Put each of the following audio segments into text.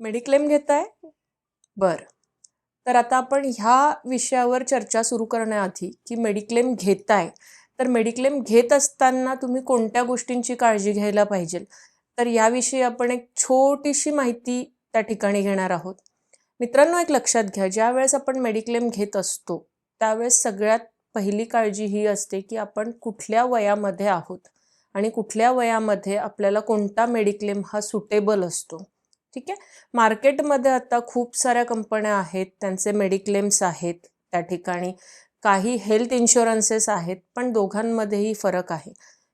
Mediclaim घेताय? बरं. तर आता आपण ह्या विषयावर चर्चा सुरू करण्याआधी की मेडिक्लेम घेताय तर मेडिक्लेम घेत असताना तुम्ही कोणत्या गोष्टींची काळजी घ्यायला पाहिजे? तर याविषयी आपण एक छोटीशी माहिती त्या ठिकाणी घेणार आहोत. मित्रांनो एक लक्षात घ्या ज्या वेळेस आपण मेडिक्लेम घेत असतो त्यावेळेस सगळ्यात पहिली काळजी ही असते की आपण कुठल्या वयामध्ये आहोत आणि कुठल्या वयामध्ये आपल्याला कोणता मेडिक्लेम हा सुटेबल असतो. ठीक आहे? मार्केटमध्ये आता खूप साऱ्या कंपन्या आहेत त्यांचे मेडिक्लेम्स आहेत त्या ठिकाणी. काही हेल्थ इन्शुरन्सेस आहेत पण दोघांमध्येही फरक आहे.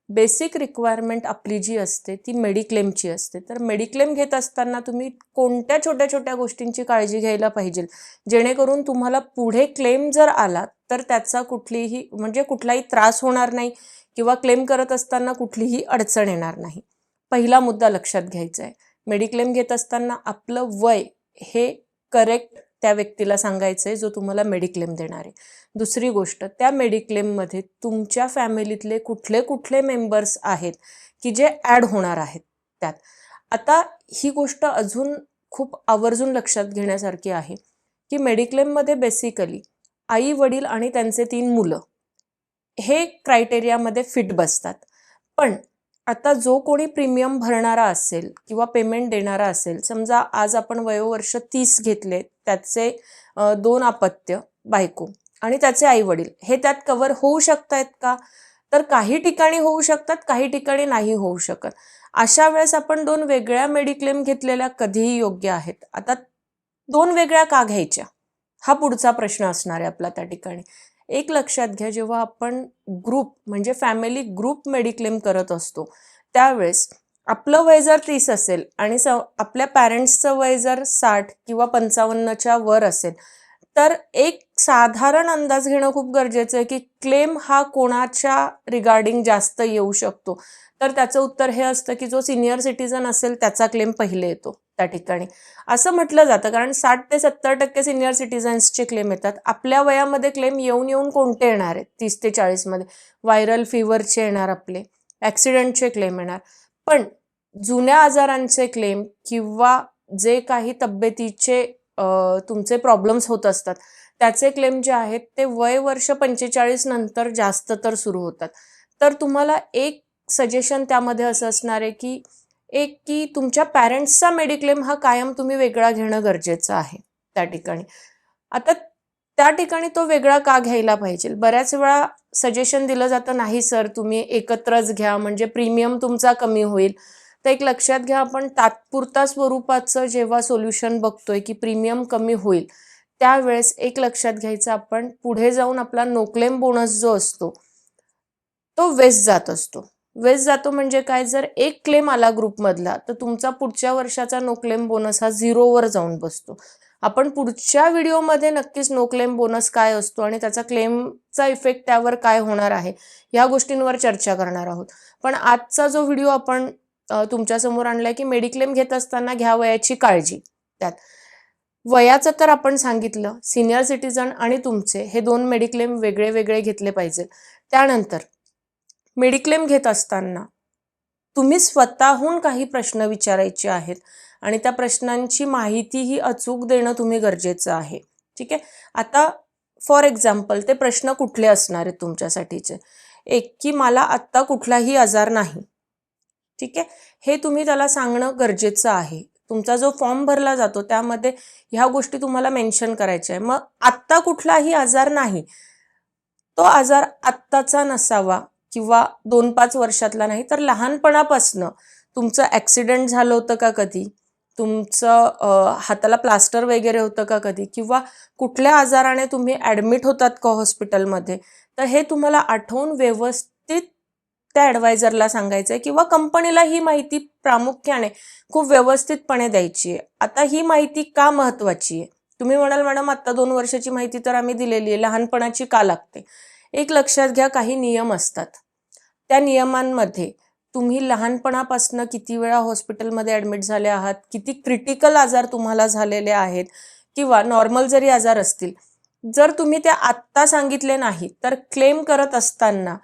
बेसिक रिक्वायरमेंट आपली जी असते ती मेडिक्लेमची असते. तर मेडिक्लेम घेत असताना तुम्ही कोणत्या छोट्या छोट्या गोष्टींची काळजी घ्यायला पाहिजे? जेणेकरून तुम्हाला पुढे क्लेम जर आला तर त्याचा कुठलीही म्हणजे कुठलाही त्रास होणार नाही किंवा क्लेम करत असताना कुठलीही अडचण येणार नाही. पहिला मुद्दा लक्षात घ्यायचा आहे. मेडिक्लेम घेत असताना आपलं वय हे करेक्ट त्या व्यक्तीला सांगायचं आहे जो तुम्हाला मेडिक्लेम देणार आहे. दुसरी गोष्ट त्या मेडिक्लेममध्ये तुमच्या फॅमिलीतले कुठले कुठले मेंबर्स आहेत की जे ॲड होणार आहेत त्यात? आता ही गोष्ट अजून खूप आवर्जून लक्षात घेण्यासारखी आहे की मेडिक्लेममध्ये बेसिकली आई वडील आणि त्यांचे तीन मुलं हे क्रायटेरियामध्ये फिट बसतात. पण आता जो कोणी प्रीमियम भरणारा असेल किंवा पेमेंट देणारा असेल समजा आज आपण वयोवर्ष तीस घेतले त्याचे दोन अपत्य बायको आणि त्याचे आई वडील हे त्यात कवर होऊ शकत आहेत का? तर काही ठिकाणी होऊ शकतात काही ठिकाणी नाही होऊ शकत. अशा वेळेस आपण दोन वेगळ्या मेडिक्लेम घेतलेल्या कधीही योग्य आहेत. आता दोन वेगळ्या का घ्यायच्या? हा पुढचा प्रश्न असणार आहे आपला त्या ठिकाणी. एक लक्षात घ्या जेव्हा आपण ग्रुप म्हणजे फॅमिली ग्रुप मेडिक्लेम करत असतो त्यावेळेस आपलं वय जर तीस असेल आणि स आपल्या पॅरेंट्सचं वय जर साठ किंवा पंचावन्नच्या वर असेल तर एक साधारण अंदाज घेणं खूप गरजेचं आहे की क्लेम हा कोणाच्या रिगार्डिंग जास्त येऊ शकतो. तर त्याचं उत्तर हे असतं की जो सिनियर सिटीजन असेल त्याचा क्लेम पहिले येतो. त्या ठिकाणी. असं म्हटलं जातं कारण साठ ते सत्तर टक्के सिनियर सिटीजन्सचे क्लेम येतात. आपल्या वयामध्ये क्लेम येऊन येऊन कोणते येणार आहेत? तीस ते चाळीसमध्ये व्हायरल फिवरचे येणार आपले. ॲक्सिडेंटचे क्लेम येणार. पण जुन्या आजारांचे क्लेम किंवा जे काही तब्येतीचे तुमचे प्रॉब्लेम्स होत असतात त्याचे क्लेम जे आहेत ते वय वर्ष पंचेचाळीस नंतर जास्त तर सुरू होतात. तर तुम्हाला एक सजेशन त्यामध्ये असं असणार आहे की एक की तुमच्या पॅरेंट्सचा मेडिक्लेम हा कायम तुम्ही वेगळा घेणं गरजेचं आहे त्या ठिकाणी. आता त्या ठिकाणी तो वेगळा का घ्यायला पाहिजे? बऱ्याच वेळा सजेशन दिलं जातं नाही सर तुम्ही एकत्रच घ्या म्हणजे प्रीमियम तुमचा कमी होईल. तर एक लक्षात घ्या आपण तात्पुरता स्वरूपाचं जेव्हा सोल्युशन बघतोय की प्रीमियम कमी होईल त्यावेळेस एक लक्षात घ्यायचं आपण पुढे जाऊन आपला नोक्लेम बोनस जो असतो तो वेस्ट जात असतो. वेस्ट जातो म्हणजे काय? जर एक क्लेम आला ग्रुपमधला तर तुमचा पुढच्या वर्षाचा नो क्लेम बोनस हा झिरोवर जाऊन बसतो. आपण पुढच्या व्हिडिओमध्ये नक्कीच नो क्लेम बोनस काय असतो आणि त्याचा क्लेमचा इफेक्ट त्यावर काय होणार आहे या गोष्टींवर चर्चा करणार आहोत. पण आजचा जो व्हिडिओ आपण तुमच्यासमोर आणलाय की मेडिक्लेम घेत असताना घ्या वयाची काळजी. त्यात वयाचं तर आपण सांगितलं सिनियर सिटीजन आणि तुमचे हे दोन मेडिक्लेम वेगळे वेगळे घेतले पाहिजे त्यानंतर मेडिक्लेम घेत असताना तुम्ही स्वतःहून काही प्रश्न विचारायचे आहेत आणि त्या प्रश्नांची माहितीही अचूक देणं तुम्ही गरजेचं आहे. ठीक आहे? आता फॉर एक्झाम्पल ते प्रश्न कुठले असणार आहेत तुमच्यासाठीचे? एक की मला आत्ता कुठलाही आजार नाही. ठीक आहे? हे तुम्ही त्याला सांगणं गरजेचं आहे. तुमचा जो फॉर्म भरला जातो त्यामध्ये ह्या गोष्टी तुम्हाला मेन्शन करायच्या आहे. मग आत्ता कुठलाही आजार नाही तो आजार आत्ताचा नसावा. किंवा दोन पाच वर्षातला नाही तर लहानपणापासनं तुमचं ॲक्सिडेंट झालं होतं का कधी? तुमचं हाताला प्लास्टर वगैरे होतं का कधी? किंवा कुठल्या आजाराने तुम्ही ॲडमिट होतात का हॉस्पिटलमध्ये तर हे तुम्हाला आठवून व्यवस्थित त्या ॲडवायझरला सांगायचं आहे किंवा कंपनीला ही माहिती प्रामुख्याने खूप व्यवस्थितपणे द्यायची आहे. आता ही माहिती का महत्त्वाची आहे? तुम्ही म्हणाल मॅडम आत्ता दोन वर्षाची माहिती तर आम्ही दिलेली आहे लहानपणाची का लागते? एक लक्षात घ्या काही नियम असतात. त्या नियमांमध्ये तुम्ही लहानपणापासून किती वेळा हॉस्पिटलमध्ये ॲडमिट झाले आहात? किती क्रिटिकल आजार तुम्हाला झालेले आहेत? किंवा नॉर्मल जरी आजार असतील जर तुम्ही ते आत्ता सांगितले नाही तर क्लेम करत असताना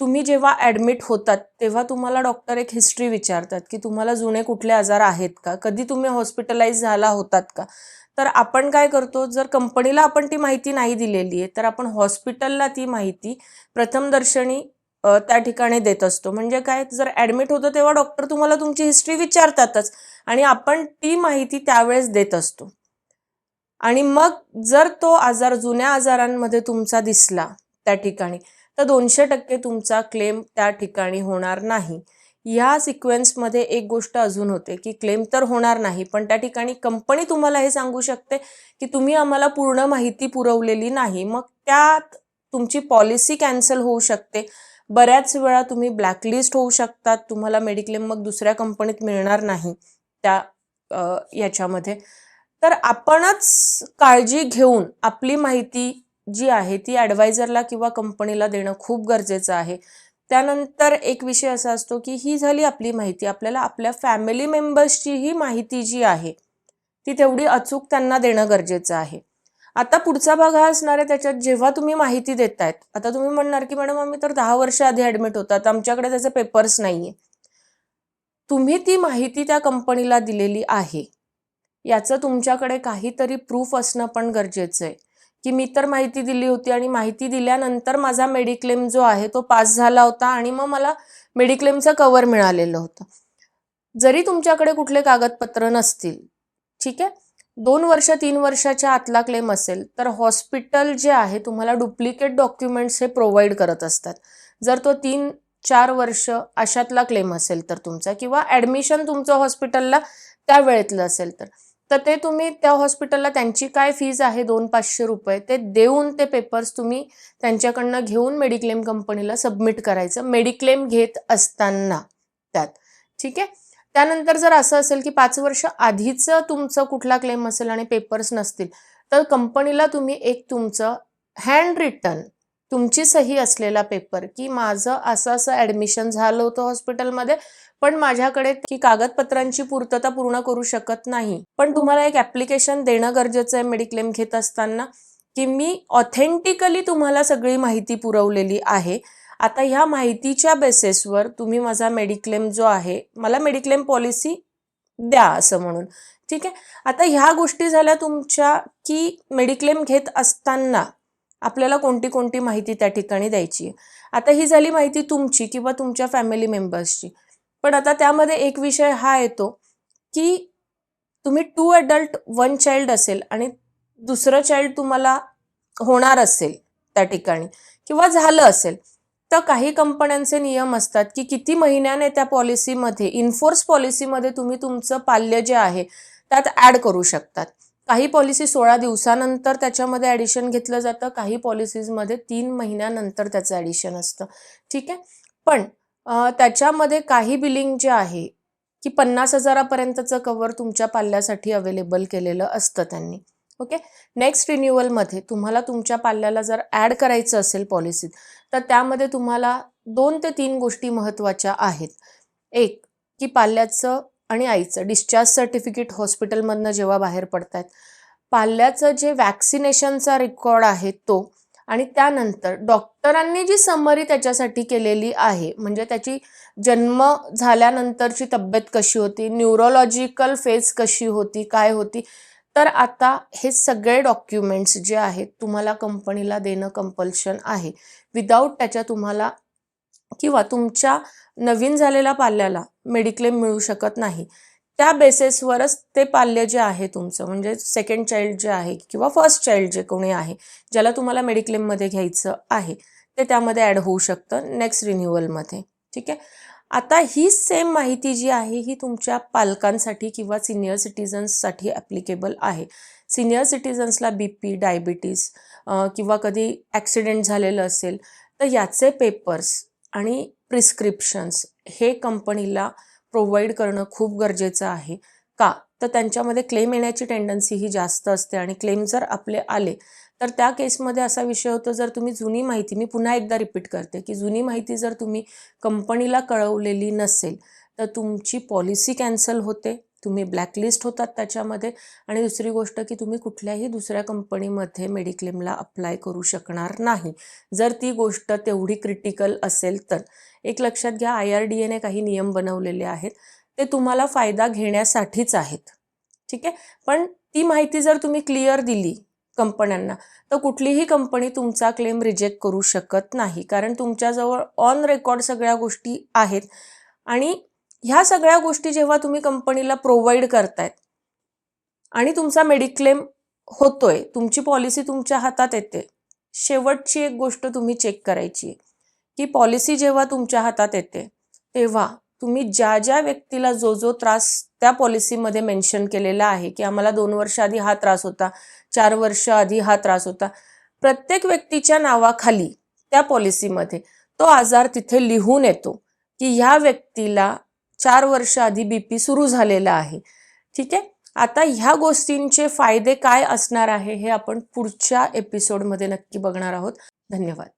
तुम्ही जेव्हा ॲडमिट होतात तेव्हा तुम्हाला डॉक्टर एक हिस्ट्री विचारतात की तुम्हाला जुने कुठले आजार आहेत का? कधी तुम्ही हॉस्पिटलाइज झाला होतात का? तर आपण काय करतो जर कंपनीला आपण ती माहिती नाही दिलेली आहे तर आपण हॉस्पिटलला ती माहिती प्रथमदर्शनी त्या ठिकाणी देत असतो. म्हणजे काय जर ॲडमिट होतं तेव्हा डॉक्टर तुम्हाला तुमची हिस्ट्री विचारतातच आणि आपण ती माहिती त्यावेळेस देत असतो. आणि मग जर तो आजार जुन्या आजारांमध्ये तुमचा दिसला त्या ठिकाणी तर दोनशे टक्के तुमचा क्लेम त्या ठिकाणी होणार नाही. ह्या सिक्वेन्समध्ये एक गोष्ट अजून होते की क्लेम तर होणार नाही पण त्या ठिकाणी कंपनी तुम्हाला हे सांगू शकते की तुम्ही आम्हाला पूर्ण माहिती पुरवलेली नाही. मग त्यात तुमची पॉलिसी कॅन्सल होऊ शकते. बऱ्याच वेळा तुम्ही ब्लॅकलिस्ट होऊ शकतात. तुम्हाला मेडिक्लेम मग दुसऱ्या कंपनीत मिळणार नाही त्या याच्यामध्ये. तर आपणच काळजी घेऊन आपली माहिती जी आहे ती ॲडवायझरला किंवा कंपनीला देणं खूप गरजेचं आहे. त्यानंतर एक विषय असा असतो की ही झाली आपली माहिती. आपल्याला आपल्या फॅमिली मेंबर्सची ही माहिती जी आहे ती तेवढी अचूक त्यांना देणं गरजेचं आहे. आता पुढचा भाग हा असणार आहे त्याच्यात जेव्हा तुम्ही माहिती देतायत. आता तुम्ही म्हणणार की मॅडम आम्ही तर दहा वर्ष आधी ऍडमिट होतात आमच्याकडे त्याचे पेपर्स नाही आहे तुम्ही ती माहिती त्या कंपनीला दिलेली आहे. याचं तुमच्याकडे काहीतरी प्रूफ असणं पण गरजेचं आहे. की मी तर माहिती दिली होती आणि माहिती दिल्यानंतर माझा मेडिक्लेम जो आहे तो पास झाला होता आणि मग मला मेडिक्लेमचं कवर मिळालेलं होतं. जरी तुमच्याकडे कुठले कागदपत्र नसतील ठीक आहे? दोन वर्ष तीन वर्षाच्या आतला क्लेम असेल तर हॉस्पिटल जे आहे तुम्हाला डुप्लिकेट डॉक्युमेंट्स हे प्रोव्हाइड करत असतात. जर तो तीन चार वर्ष अशातला क्लेम असेल तर तुमचा किंवा ॲडमिशन तुमचं हॉस्पिटलला त्या वेळेतलं असेल तर. तर ते तुम्ही त्या हॉस्पिटलला त्यांची काय फीज आहे दोन पाचशे रुपये ते देऊन ते पेपर्स तुम्ही त्यांच्याकडनं घेऊन मेडिक्लेम कंपनीला सबमिट करायचं. मेडिक्लेम घेत असताना त्यात. ठीक आहे? त्यानंतर जर असं असेल की पाच वर्ष आधीचं तुमचं कुठला क्लेम असेल आणि पेपर्स नसतील तर कंपनीला तुम्ही एक तुमचं हँड रिटर्न तुमची सही असलेला पेपर की माझं असं असं ॲडमिशन झालं होतं हॉस्पिटलमध्ये पण माझ्याकडे की कागदपत्रांची पूर्तता पूर्ण करू शकत नाही. पण तुम्हाला एक ॲप्लिकेशन देणं गरजेचं आहे मेडिक्लेम घेत असताना की मी ऑथेंटिकली तुम्हाला सगळी माहिती पुरवलेली आहे. आता ह्या माहितीच्या बेसिसवर तुम्ही माझा मेडिक्लेम जो आहे मला मेडिक्लेम पॉलिसी द्या असं म्हणून. ठीक आहे? आता ह्या गोष्टी झाल्या तुमच्या की मेडिक्लेम घेत असताना आपल्याला कोणती कोणती माहिती त्या ठिकाणी द्यायची आहे? आता ही झाली माहिती तुमची किंवा तुमच्या फॅमिली मेंबर्सची पण आता त्यामध्ये एक विषय हा येतो की तुम्ही टू अडल्ट वन चाइल्ड असेल आणि दुसरं चाइल्ड तुम्हाला होणार असेल त्या ठिकाणी किंवा झालं असेल. तर काही कंपन्यांचे नियम असतात की किती महिन्याने त्या पॉलिसीमध्ये इन्फोर्स पॉलिसीमध्ये तुम्ही तुमचं पाल्य जे आहे त्यात ॲड करू शकतात. काही पॉलिसी सोळा दिवसानंतर त्याच्यामध्ये ॲडिशन घेतलं जातं काही पॉलिसीजमध्ये तीन महिन्यानंतर त्याचं ॲडिशन असतं. ठीक आहे? पण त्याच्यामध्ये काही बिलिंग जे आहे की पन्नास हजारापर्यंतचं कवर तुमच्या पाल्यासाठी अवेलेबल केलेलं असतं त्यांनी. ओके? नेक्स्ट रिन्युअलमध्ये तुम्हाला तुमच्या पाल्याला जर ॲड करायचं असेल पॉलिसीत तर त्यामध्ये तुम्हाला दोन ते तीन गोष्टी महत्त्वाच्या आहेत. एक की पाल्याचं आणि आईचं डिस्चार्ज सर्टिफिकेट हॉस्पिटलमधनं जेव्हा बाहेर पडतायत पाल्याचं जे वॅक्सिनेशनचा रेकॉर्ड आहे तो आणि त्यानंतर डॉक्टरांनी जी समरी त्याच्यासाठी केलेली आहे म्हणजे त्याची जन्म झाल्यानंतरची तब्येत कशी होती न्यूरोलॉजिकल फेज कशी होती काय होती तर आता हे सगळे डॉक्युमेंट्स जे आहेत तुम्हाला कंपनीला देणं कंपल्शन आहे. विदाऊट त्याच्या तुम्हाला किंवा तुमच्या नवीन झालेल्या पाल्याला मेडिक्लेम मिळू शकत नाही. त्या बेसिसवरच ते पाल्य जे आहे तुमचं म्हणजे सेकंड चाइल्ड जे आहे किंवा फर्स्ट चाइल्ड जे कोणी आहे ज्याला तुम्हाला मेडिक्लेममध्ये घ्यायचं आहे ते त्यामध्ये ॲड होऊ शकतं नेक्स्ट रिन्युअलमध्ये ठीक? आहे आता ही सेम माहिती जी आहे ही तुमच्या पालकांसाठी किंवा सिनियर सिटिझन्ससाठी ॲप्लिकेबल आहे. सिनियर सिटिझन्सला बी पी डायबिटीज किंवा कधी ॲक्सिडेंट झालेलं असेल तर याचे पेपर्स आणि प्रिस्क्रिप्शन्स हे कंपनीला प्रोव्हाइड करणं खूप गरजेचं आहे. का? तर त्यांच्यामध्ये क्लेम येण्याची टेंडन्सी ही जास्त असते आणि क्लेम जर आपले आले तर त्या केसमध्ये असा विषय होतो जर तुम्ही जुनी माहिती मी पुन्हा एकदा रिपीट करते की जुनी माहिती जर तुम्ही कंपनीला कळवलेली नसेल तर तुमची पॉलिसी कॅन्सल होते तुम्ही ब्लॅकलिस्ट होतात त्याच्यामध्ये आणि दुसरी गोष्ट की तुम्ही कुठल्याही दुसऱ्या कंपनीमध्ये मेडिक्लेमला अप्लाय करू शकणार नाही. जर ती गोष्ट तेवढी क्रिटिकल असेल तर. एक लक्षात घ्या आय आर डी एने काही नियम बनवलेले आहेत ते तुम्हाला फायदा घेण्यासाठीच आहेत. ठीक आहे? पण ती माहिती जर तुम्ही क्लिअर दिली कंपन्यांना. तर कुठलीही कंपनी तुमचा क्लेम रिजेक्ट करू शकत नाही. कारण तुमच्याजवळ ऑन रेकॉर्ड सगळ्या गोष्टी आहेत. आणि ह्या सगळ्या गोष्टी जेव्हा तुम्ही कंपनीला प्रोव्हाइड करतायत आणि तुमचा मेडिक्लेम होतोय तुमची पॉलिसी तुमच्या हातात येते. शेवटची एक गोष्ट तुम्ही चेक करायची आहे की पॉलिसी जेव्हा तुमच्या हातात येते तेव्हा तुम्ही ज्या ज्या व्यक्तीला जो जो त्रास त्या पॉलिसीमध्ये मेन्शन केलेला आहे की आम्हाला दोन वर्ष आधी हा त्रास होता चार वर्ष आधी हा त्रास होता. प्रत्येक व्यक्तीच्या नावाखाली त्या पॉलिसीमध्ये तो आजार तिथे लिहून येतो की ह्या व्यक्तीला चार वर्ष आधी बी पी सुरू झालेला आहे. ठीक आहे? आता ह्या गोष्टींचे फायदे काय असणार आहे हे आपण पुढच्या एपिसोडमध्ये नक्की बघणार आहोत. धन्यवाद.